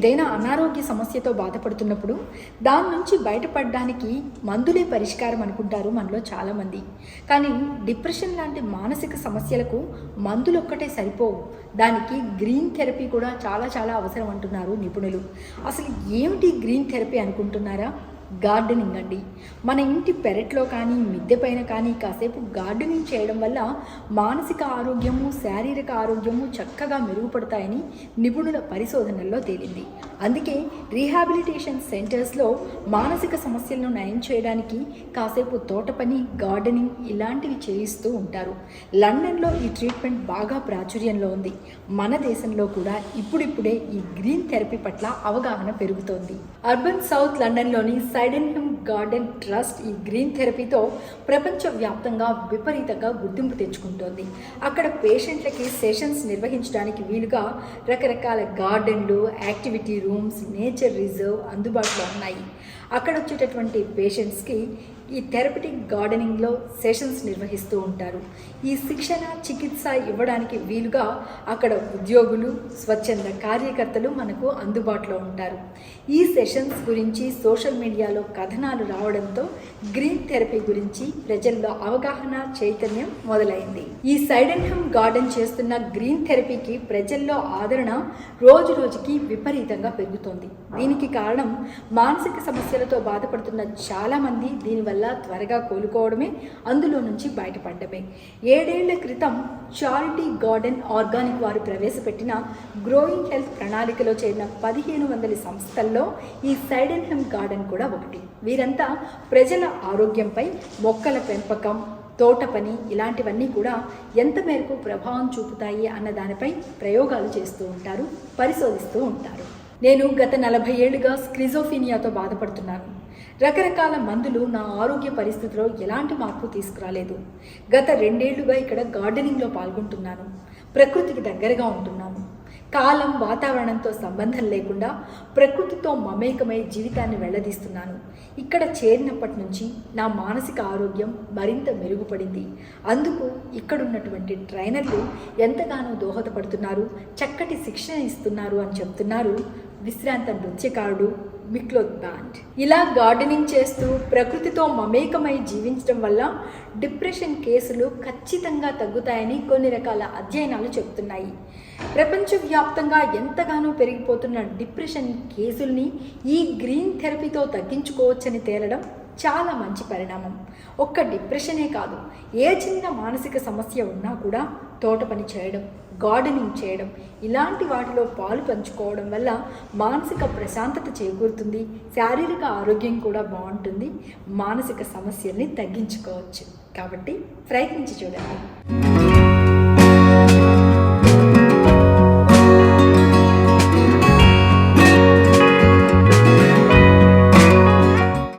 ఏదైనా అనారోగ్య సమస్యతో బాధపడుతున్నప్పుడు దాని నుంచి బయటపడడానికి మందులే పరిష్కారం అనుకుంటారు మనలో చాలామంది. కానీ డిప్రెషన్ లాంటి మానసిక సమస్యలకు మందులు ఒక్కటే సరిపోవు. దానికి గ్రీన్ థెరపీ కూడా చాలా చాలా అవసరం అంటున్నారు నిపుణులు. అసలు ఏమిటి గ్రీన్ థెరపీ అనుకుంటున్నారా? గార్డెనింగ్ అండి. మన ఇంటి పెరట్లో కానీ మిద్దె పైన కానీ కాసేపు గార్డెనింగ్ చేయడం వల్ల మానసిక ఆరోగ్యము శారీరక ఆరోగ్యము చక్కగా మెరుగుపడతాయని నిపుణుల పరిశోధనల్లో తేలింది. అందుకే రీహాబిలిటేషన్ సెంటర్స్లో మానసిక సమస్యలను నయం చేయడానికి కాసేపు తోట పని గార్డెనింగ్ ఇలాంటివి చేయిస్తూ ఉంటారు. లండన్లో ఈ ట్రీట్మెంట్ బాగా ప్రాచుర్యంలో ఉంది. మన దేశంలో కూడా ఇప్పుడిప్పుడే ఈ గ్రీన్ థెరపీ పట్ల అవగాహన పెరుగుతోంది. అర్బన్ సౌత్ లండన్లోని సైడెన్హమ్ గార్డెన్ ట్రస్ట్ ఈ గ్రీన్ థెరపీతో ప్రపంచవ్యాప్తంగా విపరీతంగా గుర్తింపు తెచ్చుకుంటోంది. అక్కడ పేషెంట్లకి సెషన్స్ నిర్వహించడానికి వీలుగా రకరకాల గార్డెన్లు యాక్టివిటీ రూమ్స్ నేచర్ రిజర్వ్ అందుబాటులో ఉన్నాయి. అక్కడ వచ్చేటటువంటి పేషెంట్స్కి ఈ థెరపటిక్ గార్డెనింగ్లో సెషన్స్ నిర్వహిస్తూ ఉంటారు. ఈ శిక్షణ చికిత్స ఇవ్వడానికి వీలుగా అక్కడ ఉద్యోగులు స్వచ్ఛంద కార్యకర్తలు మనకు అందుబాటులో ఉంటారు. ఈ సెషన్స్ గురించి సోషల్ మీడియాలో కథనాలు రావడంతో గ్రీన్ థెరపీ గురించి ప్రజల్లో అవగాహన చైతన్యం మొదలైంది. ఈ సైడెన్హమ్ గార్డెన్ చేస్తున్న గ్రీన్ థెరపీకి ప్రజల్లో ఆదరణ రోజు రోజుకి విపరీతంగా పెరుగుతోంది. దీనికి కారణం మానసిక సమస్యలతో బాధపడుతున్న చాలామంది దీనివల్ల త్వరగా కోలుకోవడమే అందులో నుంచి బయటపడడమే. ఏడేళ్ళ క్రితం చారిటీ గార్డెన్ ఆర్గానిక్ వారు ప్రవేశపెట్టిన గ్రోయింగ్ హెల్త్ ప్రణాళికలో చేరిన పదిహేను వందల సంస్థల్లో ఈ సైడెన్హమ్ గార్డెన్ కూడా ఒకటి. వీరంతా ప్రజల ఆరోగ్యంపై మొక్కల పెంపకం తోట పని ఇలాంటివన్నీ కూడా ఎంత మేరకు ప్రభావం చూపుతాయి అన్న దానిపై ప్రయోగాలు చేస్తూ ఉంటారు పరిశోధిస్తూ ఉంటారు. నేను గత నలభై ఏళ్ళుగా స్క్రిజోఫీనియాతో బాధపడుతున్నాను. రకరకాల మందులు నా ఆరోగ్య పరిస్థితిలో ఎలాంటి మార్పు తీసుకురాలేదు. గత రెండేళ్ళుగా ఇక్కడ గార్డెనింగ్లో పాల్గొంటున్నాను. ప్రకృతికి దగ్గరగా ఉంటున్నాను. కాలం వాతావరణంతో సంబంధం లేకుండా ప్రకృతితో మమేకమై జీవితాన్ని వెళ్ళదీస్తున్నాను. ఇక్కడ చేరినప్పటి నుంచి నా మానసిక ఆరోగ్యం మరింత మెరుగుపడింది. అందుకు ఇక్కడున్నటువంటి ట్రైనర్లు ఎంతగానో దోహదపడుతున్నారు చక్కటి శిక్షణ ఇస్తున్నారు అని చెప్తున్నారు విశ్రాంత నృత్యకారుడు మిక్లోత్ బ్యాండ్ ఇలా గార్డెనింగ్ చేస్తూ ప్రకృతితో మమేకమై జీవించడం వల్ల డిప్రెషన్ కేసులు ఖచ్చితంగా తగ్గుతాయని కొన్ని రకాల అధ్యయనాలు చెబుతున్నాయి. ప్రపంచవ్యాప్తంగా ఎంతగానో పెరిగిపోతున్న డిప్రెషన్ కేసుల్ని ఈ గ్రీన్ థెరపీతో తగ్గించుకోవచ్చని తేలడం చాలా మంచి పరిణామం. ఒక్క డిప్రెషనే కాదు. ఏ చిన్న మానసిక సమస్య ఉన్నా కూడా తోట పని చేయడం గార్డెనింగ్ చేయడం ఇలాంటి వాటిలో పాలు పంచుకోవడం వల్ల మానసిక ప్రశాంతత చేకూరుతుంది శారీరక ఆరోగ్యం కూడా బాగుంటుంది మానసిక సమస్యల్ని తగ్గించుకోవచ్చు. కాబట్టి ప్రయత్నించి చూడండి.